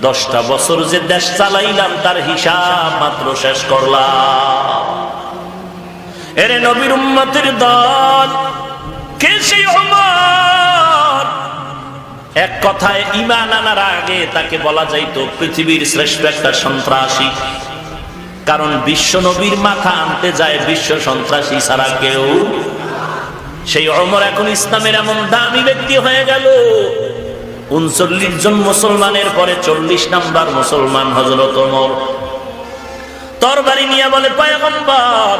দশটা বছর যে দেশ চালাইলাম, তার হিসাব মাত্র শেষ করলাম। এরে নবীর উম্মতের দল, কে সেই এক কথায় ইমান আনার আগে তাকে বলা যাইতো, পৃথিবীর শ্রেষ্ঠ একটা সন্ত্রাসী। কারণ বিশ্ব নবীর মাথা আনতে যায় বিশ্ব সন্ত্রাসী ছাড়া কেউ। সেই অমর এখন ইসলামের এমন দামি ব্যক্তি হয়ে গেল। উনচল্লিশ জন মুসলমানের পরে চল্লিশ নাম্বার মুসলমান হজরত অমর তরবারি নিয়ে বলে, পয়গম্বর,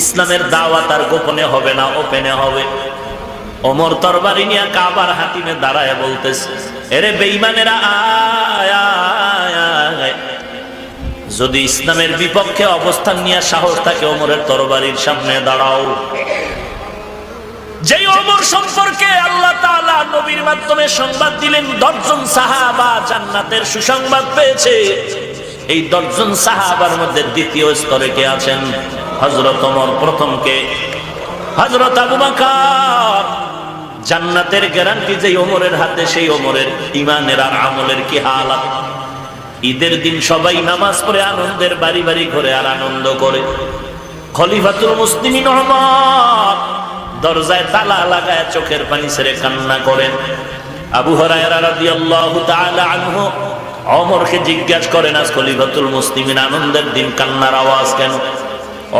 ইসলামের দাওয়াত আর গোপনে হবে না, ওপেনে হবে। অমর তরবারি নিয়ে কাবার হাতিমে দাঁড়ায় বলতেছে, এরে বেইমানেরা আয়। যদি ইসলামের বিপক্ষে অবস্থান নিয়ে সাহস থাকে, ওমরের তরবারির সামনে দাঁড়াও। যেই ওমর সম্পর্কে আল্লাহ তাআলা নবীর মাধ্যমে সংবাদ দিলেন, দশজন সাহাবা জান্নাতের সুসংবাদ পেয়েছে। এই দশজন সাহাবার মধ্যে দ্বিতীয় স্তরে কে আছেন? হযরত ওমর প্রথম কে হযরত আবু বকর। জান্নাতের গ্যারান্টি যেই ওমরের হাতে, সেই ওমরের ইমানের আর আমলের কি হালাত? ঈদের দিন সবাই নামাজ পড়ে, আনন্দের বাড়ি বাড়ি ঘরে আর আনন্দ করে। খলিফাতুল মুসলিমিন রহমত দরজায় তালা লাগায় চোখের পানি ছেড়ে কান্না করেন। আবু আনহু অমরকে জিজ্ঞাসা করেন, আজ খলিফাতুল মুসলিমিন আনন্দের দিন, কান্নার আওয়াজ কেন?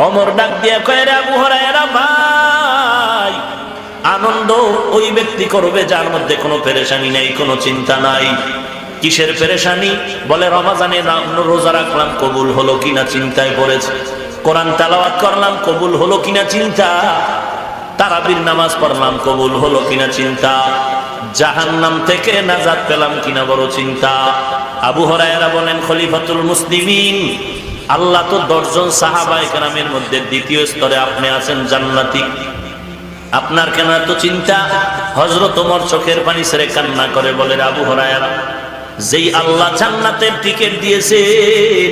অমর ডাক দিয়া রে আবু হরায়রা ভাই, আনন্দ ওই ব্যক্তি করবে যার মধ্যে কোনো পেরেশানি নেই, কোনো চিন্তা নাই। কিসের পেরেশানি? বলে, রমাজানে রোজা রাখলাম, কবুল হলো কিনা চিন্তায় পড়েছে। কোরআন তালাওয়াত করলাম, কবুল হলো কিনা চিন্তা? তারাবির নামাজ পড়লাম, কবুল হলো কিনা চিন্তা? জাহান্নাম থেকে নাজাত পেলাম কিনা বড় চিন্তা? আবু হরায়রা বলেন, খলিফাতুল মুসলিমিন, আল্লাহ তো দশজন সাহাবায়ে কেরামের মধ্যে দ্বিতীয় স্তরে আপনি আছেন জান্নাতি। আপনার কেন এত চিন্তা? হজরত তোমার চোখের পানি সেরে কান্না করে বলে, আবু হরায়রা, যেই আল্লাহ জান্নাতের টিকিট দিয়েছেন,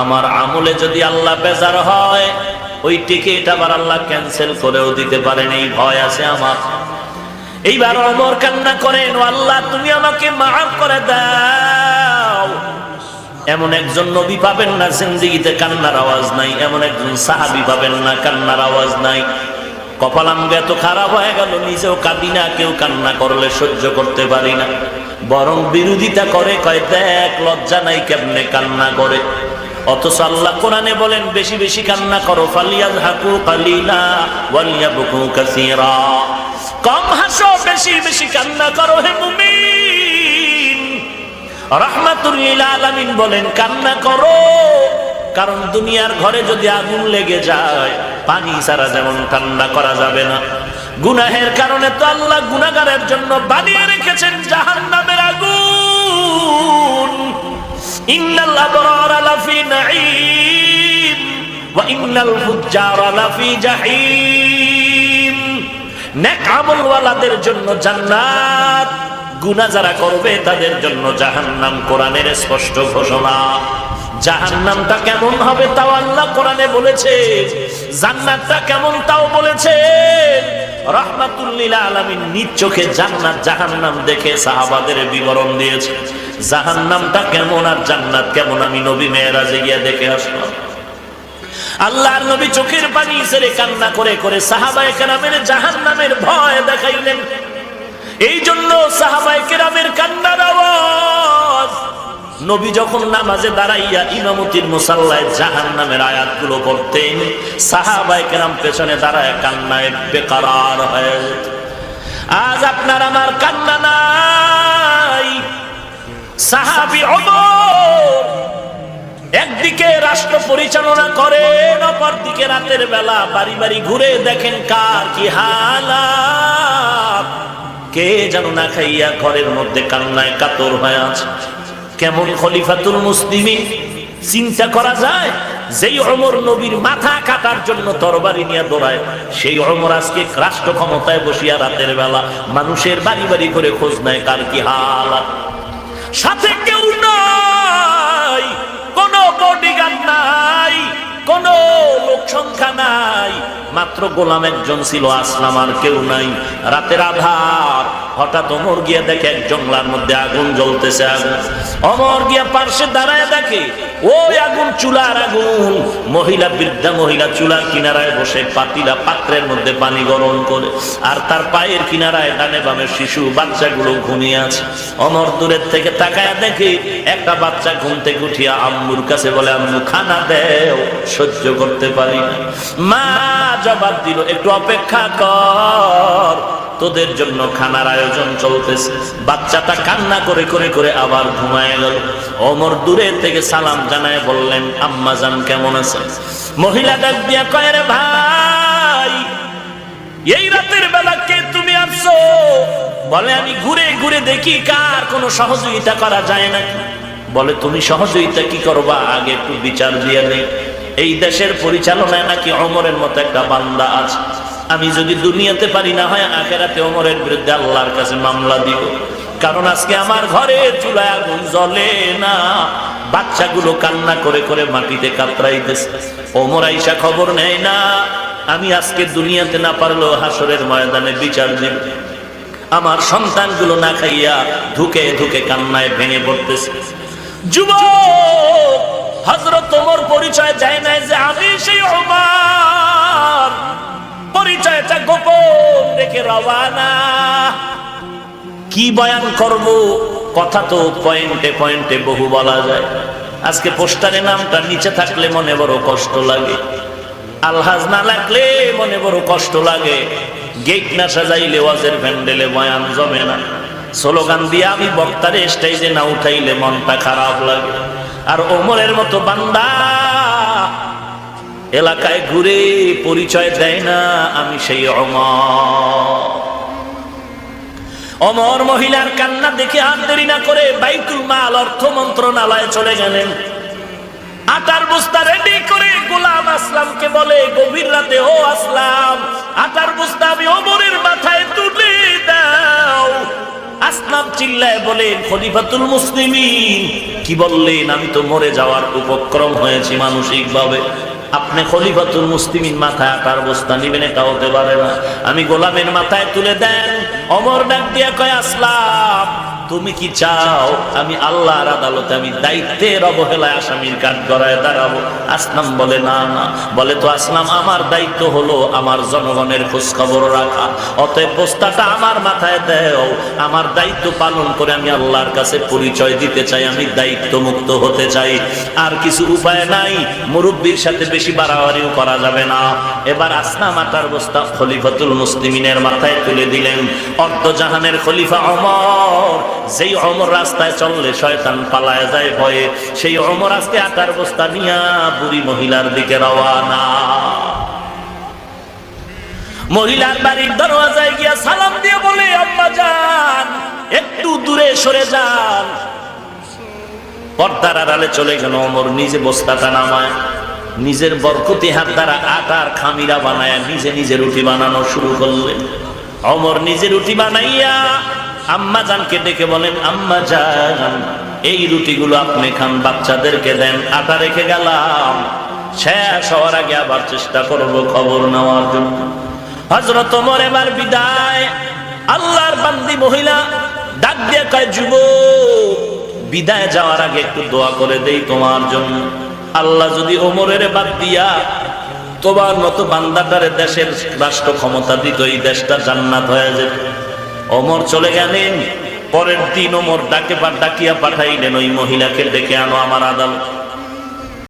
আমার আমলে যদি আল্লাহ বেজার হয় ওই টিকিট আবার আল্লাহ ক্যান্সেল করেও দিতে পারেন, এই ভয় আছে আমার। এইবার অমর কান্না করেন আল্লাহ, তুমি আমাকে মাফ করে দাও। এমন একজন নবী পাবেন না, জিন্দিগিতে কান্নার আওয়াজ নাই। এমন একজন সাহাবি পাবেন না, কান্নার আওয়াজ নাই। কপালাঙ্গ এত খারাপ হয়ে গেল, নিজেও কাঁদি না, কেউ কান্না করলে সহ্য করতে পারি না। বরং বিরোধিতা করে, কয়, দেখ, লজ্জা নাই কেমনে কান্না করে? অথচ আল্লাহ কোরআনে বলেন, বেশি বেশি কান্না করো ফালিয়াজ হাকু কালিলা ওয়ালিয়া বুকু কাসীরা। কম হাসো, বেশি বেশি কান্না করো, হে মুমিন। রাহমাতুল আলামিন বলেন, কান্না করো, কারণ দুনিয়ার ঘরে যদি আগুন লেগে যায়, পানি ছাড়া যেমন ঠান্ডা করা যাবে না। গুনাহের কারণে তো আল্লাহ গুনাগারের জন্য বানিয়ে রেখেছেন জাহান্নামের আগুন। ইন্নাল আবরার লাফি নাঈম ওয়া ইন্নাল ফুজ্জার আমলওয়ালাদের জন্য জান্নাত গুনাহ যারা করবে তাদের জন্য জাহান্নাম, কোরআনের স্পষ্ট ঘোষণা। জাহান্নামটা কেমন হবে তাও আল্লাহ কোরআনে বলেছে, জান্নাতটা কেমন তাও বলেছে। রহমাতুল্লিল আলমী নিজ চোখে জান্নাত দেখে সাহাবাদের বিবরণ দিয়েছে। কেমন আর জান্নাত কেমন? আমি নবী মেয়েরাজে গিয়া দেখে আসলাম আল্লাহর নবী চোখের পানি ছেড়ে কান্না করে করে সাহাবায় কেরামের জাহান্নামের ভয় দেখাইলেন। এই জন্য সাহাবায় কেরামের নবী যখন নামাজে দাঁড়াইয়া ইমামতির মুসাল্লায় জাহান নামের আয়াতগুলো পড়তেন সাহাবাই কেরাম পেছনে দাঁড়ায় কান্নায় বেকারার হয়ে। আজ আপনার আমার কান্না নাই। সাহাবি অমর। একদিকে রাষ্ট্র পরিচালনা করেন অপর দিকে রাতের বেলা বাড়ি বাড়ি ঘুরে দেখেন কার কি হালাত। কে যেন না খাইয়া ঘরের মধ্যে কান্নায় কাতর হয়ে আছে। কেমন খলিফাতুল মুসলিমিন? চিন্তা করা যায়, যেই অমর নবীর মাথা কাটার জন্য তরবারি নিয়ে দৌড়ায়, সেই অমর আজকে রাষ্ট্র ক্ষমতায় বসিয়া রাতের বেলা মানুষের বাড়ি বাড়ি করে খোঁজ নেয় কার কি হালাত সাথে কেউ নাই, কোন বডিগার্ড নাই, কোন লোক সংখ্যা নাই, মাত্র গোলাম একজন ছিল, আসলাম আর কেউ নাই। রাতের আধার হঠাৎ অমর গিয়া দেখে এক জংলার মধ্যে আগুন জ্বলতেছে। আগুন অমর গিয়া পার্শ্বে দাঁড়ায় দেখে, ওই আগুন চুলার আগুন। মহিলা, বৃদ্ধা মহিলা চুলার কিনারায় বসে পাতিলা পাত্রের মধ্যে পানি গরম করে, আর তার পায়ের কিনারায় ডানে বামে শিশু বাচ্চাগুলো ঘুমিয়ে আছে। অমর দূরের থেকে তাকায় দেখে, একটা বাচ্চা ঘুম থেকে উঠিয়া আম্মুর কাছে বলে, আম্মু, খানা দেও, সহ্য করতে পারি না। মা জবাব দিল, একটু অপেক্ষা কর তোদের জন্য খানার আয়োজন চলতেছে। বাচ্চাটা কান্না করে করে করে আবার ঘুমায় গেল। অমর দূরে থেকে সালাম জানায় বললেন, আম্মা জান, কেমন আছে মহিলা ডাক দিয়া কয় রে ভাই, এই রাতের বেলা কে তুমি আসছো? বলে, আমি ঘুরে ঘুরে দেখি কার কোনো সহযোগিতা করা যায় না বলে, তুমি সহযোগিতা কি করবা? আগে একটু বিচার দিয়ে নেই এই দেশের পরিচালনায় নাকি অমরের মতো একটা বান্দা আছে। আমি যদি দুনিয়াতে পারি না হয় আখেরাতে অমরের বিরুদ্ধে আল্লাহর কাছে মামলা দিব। কারণ আজকে আমার ঘরে চুলায় আগুন জ্বলে না। বাচ্চাগুলো কান্না করে করে মাটিতে কাতরাইতেছে। ওমর আইসা খবর নেয় না। আমি আজকে দুনিয়াতে না পারলেও হাসরের ময়দানে বিচার দিব। আমার সন্তানগুলো না খাইয়া ধুকে ধুকে কান্নায় ভেঙে পড়তেছে। যুবক হজরত তোমার পরিচয় দেয় নাই যে আমি সেই ওমর। পরিচয়টা গোপন রেখে রওয়ানা। কি বয়ান করব? কথা তো পয়েন্টে পয়েন্টে বহু বলা যায়। আজকে পোস্টারে নামটা নিচে থাকলে মনে বড় কষ্ট লাগে। আলহাজ না লাগলে মনে বড় কষ্ট লাগে। গেট না সাজাইলে ওয়াজের প্যান্ডেলে বয়ান জমে না। স্লোগান দিয়ে আমি বক্তারে স্টেজে না উঠাইলে মনটা খারাপ লাগে। আর ওমরের মতো বান্দা এলাকায় ঘুরে পরিচয় দেয় না আমি সেই অমর। অমর মহিলার কান্না দেখে আর দেরি না করে বাইতুল মাল অর্থ মন্ত্রণালয়ে চলে গেলেন। আটার বস্তা রেডি করে গোলাম আসলামকে বলে, গভীর রাতে ও আসলাম, আটার বস্তা আমি অমরের মাথায় তুলে দাও। আসলাম চিল্লায় বলেন খলিফাতুল মুসলিমিন। কি বললেন? আমি তো মরে যাওয়ার উপক্রম হয়েছি মানসিক ভাবে আপনি খলিফাতুল মুসলিমিন মাথায় আটার বস্তা নিবেন এটা হতে পারে না। আমি গোলামের মাথায় তুলে দেন, অমর ডাক দিয়া কয়, আসলাম। তুমি কি চাও? আমি আল্লাহর আদালতে আমি দায়িত্বের অবহেলায় আসামির কাঠ গড়ায় দাঁড়াবো। আসলাম বলে, না না। বলে, তো আসলাম, আমার দায়িত্ব হলো আমার জনগণের খোঁজ খবর রাখা। অতএব বস্তাটা আমার মাথায় দেও। আমার দায়িত্ব পালন করে আমি আল্লাহর কাছে পরিচয় দিতে চাই, আমি দায়িত্ব মুক্ত হতে চাই। আর কিছু উপায় নাই, মুরব্বীর সাথে বেশি বাড়াবাড়িও করা যাবে না। এবার আসনা মাতার বস্তা খলিফাতুল মুসলিমিনের মাথায় তুলে দিলেন। অর্ধ জাহানের খলিফা অমর যেই অমর রাস্তায় চললে শয়তান পালায় যায় ভয়ে, সেই অমর আজকে আটার বস্তা নিয়া বুড়ি মহিলার দিকে রওয়ানা। মহিলার বাড়ির দরওয়াজায় গিয়া সালাম দিয়ে বলে আম্মা যান, একটু দূরে সরে যান। পর্দার আড়ালে চলে গেল অমর, নিজে বস্তাটা নামায়, নিজের বরকতি হাত দ্বারা আটার খামিরা বানায়, নিজে নিজে রুটি বানানো শুরু করলেন। অমর নিজে রুটি বানাইয়া আম্মা জানকে ডেকে বলেন, আম্মা জান, এই রুটিগুলো আপনি খান, বাচ্চাদেরকে দেন, আটা রেখে গেলাম। শেষ হওয়ার আগে আবার চেষ্টা করব খবর নেওয়ার জন্য। হজরত ওমর এবার বিদায়। আল্লাহর বান্দি মহিলা ডাক দিয়ে কয় যুব বিদায় যাওয়ার আগে একটু দোয়া করে দেই তোমার জন্য। আল্লাহ যদি ওমরের বাদ দিয়া তোমার মতো বান্দাটারে দেশের রাষ্ট্র ক্ষমতা দিত, এই দেশটা জান্নাত হয়ে যেত। অমর চলে গেলেন। পরের দিন ওমর ডাকে ডাকিয়া পাঠাইলেন, ওই মহিলাকে ডেকে আনো আমার আদালত।